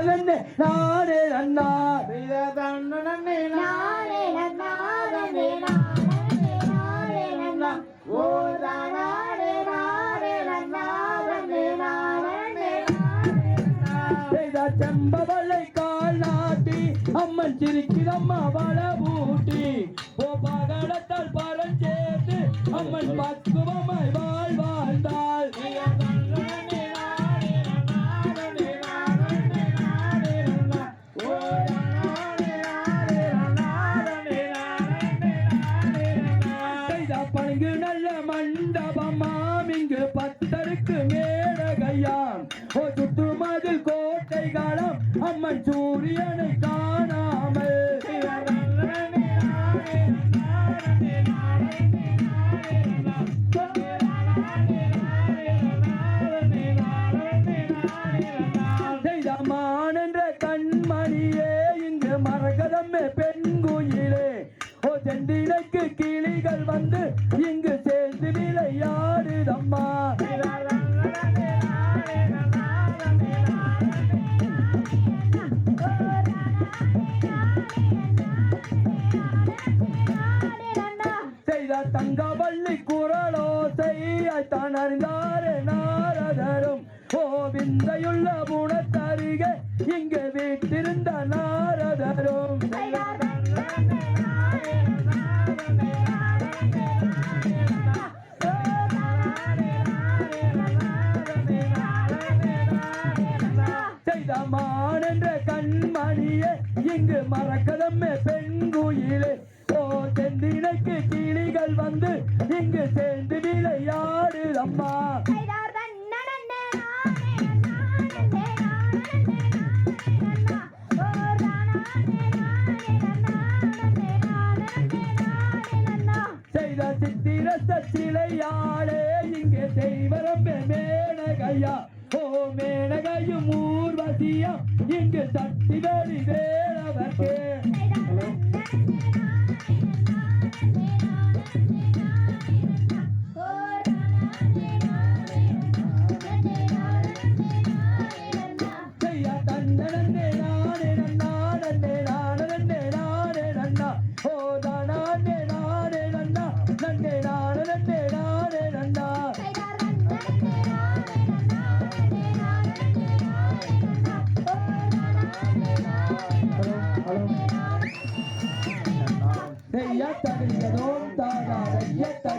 நாடனே நாடே நன்னா. தன்னே நானே நன்னா நன்னே. நானே நானே நன்னா. ஓ நானே நானே நன்னா. நன்னே. நானே செய்த செம்பவளை கால் நாட்டி அம்மன் சிரிக்கிறம்மா வள பூட்டி. ஓ பகடத்தால் பழம் சேர்த்து அம்மன் பக்குவமாய் மண்டபமாம். இங்கு பத்தருக்கு மேடகையாம் ஓ சுற்றுமதில் கோட்டை காலம் அம்மன் சூரியனை காண செண்டிலைக்கு கிளிகள் வந்து இங்கு சேர்ந்து விளையாடுதம்மா. செய்த தங்கவள்ளி குரலோசை தணர்ந்தாரு நாரதரும். கோவிந்தையுள்ள விந்தையுள்ள குணத்தருகே இங்கு வீட்டிருந்த நார மான் என்ற கண்மணியே இங்கு மறக்கதம்மே பெண் குயிலே. ஓ தென்தினைக்கு கிளிகள் வந்து இங்கு சேர்ந்து விளையாடுதம்மா. செய்த சித்திரத்த சிலையாளே இங்கே செய்வரம்பே மேனகையா. ஓ மேனகையும் ஊர்வசியா இங்கு சக்தி வெளி வேறவர்க்கே. yeah, yeah, yeah,